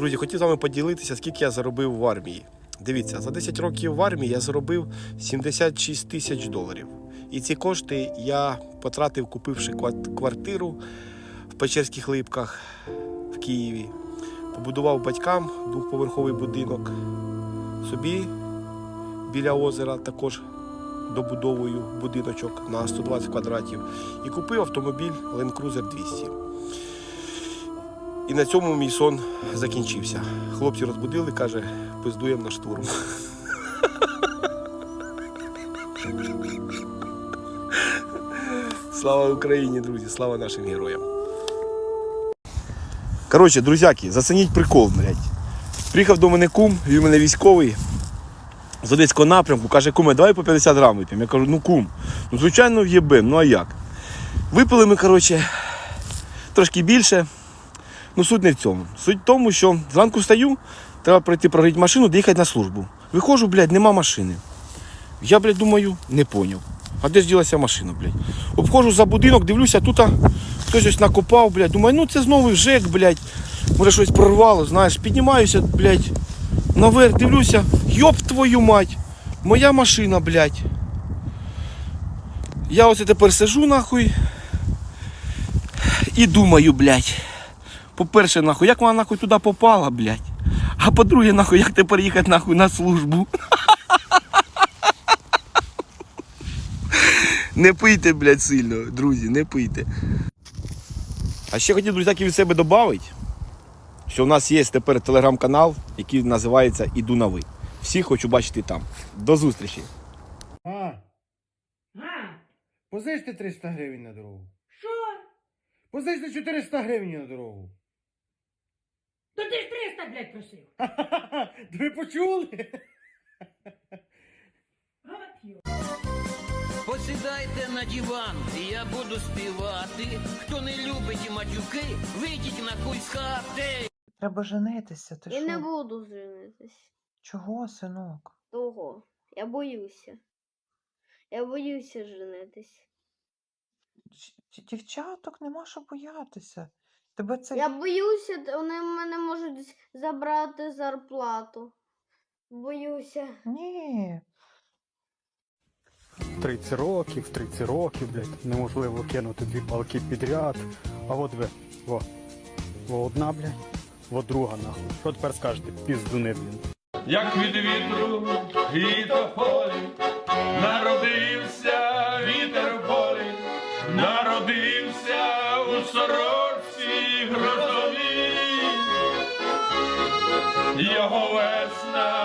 Друзі, хотів з вами поділитися, скільки я заробив в армії. Дивіться, за 10 років в армії я заробив 76 тисяч доларів. І ці кошти я потратив, купивши квартиру в Печерських Липках в Києві. Побудував батькам двохповерховий будинок. Собі біля озера також добудовую будиночок на 120 квадратів. І купив автомобіль Land Cruiser 200. І на цьому мій сон закінчився. Хлопці розбудили, каже, пиздуємо на штурм. Слава Україні, друзі, слава нашим героям. Коротше, друзяки, зацініть прикол, блядь. Приїхав до мене кум, він мене військовий з Одеського напрямку, каже, куме, давай по 50 грам вип'ємо. Я кажу, ну кум, ну звичайно в'єбем, ну а як? Випили ми, коротше, трошки більше. Ну, суть не в цьому. Суть в тому, що зранку встаю, треба пройти прогріти машину, доїхати на службу. Виходжу, блядь, нема машини. Я, блядь, думаю, не поняв. А де ж ділася машина, блядь? Обходжу за будинок, дивлюся, тут хтось ось накопав, блядь. Думаю, ну це знову ЖЕК, блядь. Може щось прорвало, знаєш, піднімаюся, блядь, наверх, дивлюся, йоп твою мать, моя машина, блядь. Я оце тепер сижу нахуй і думаю, блядь. По-перше, нахуй, як вона нахуй туди попала, блядь. А по-друге, нахуй, як тепер їхати нахуй на службу. Не пийте, блядь, сильно, друзі, не пийте. А ще хотів, друзяки, від себе додати, що в нас є тепер телеграм-канал, який називається Іду на ви. Всіх хочу бачити там. До зустрічі. А, позичте 300 гривень на дорогу. що? Позичте 400 гривень на дорогу. То ти ж 300, блядь, просив. Ха-ха-ха, Ви почули? Посідайте на диван, і я буду співати. Хто не любить матюки, вийдіть на хуй з хати. Треба женитися, ти Я не буду женитись. Чого, синок? Того. Я боюся. Я боюся женитись. Дівчаток нема що боятися. Тебе це Я боюся, вони в мене можуть забрати зарплату. Боюся. ні. 30 років, 30 років, блядь, неможливо кинути дві палки підряд. А от ви, во, во одна, блядь, во друга нахуй. Що тепер скажете? Піздуни, блін. як від вітру і тополі, народився вітер в полі, народився у сорочці грозовій, його весна.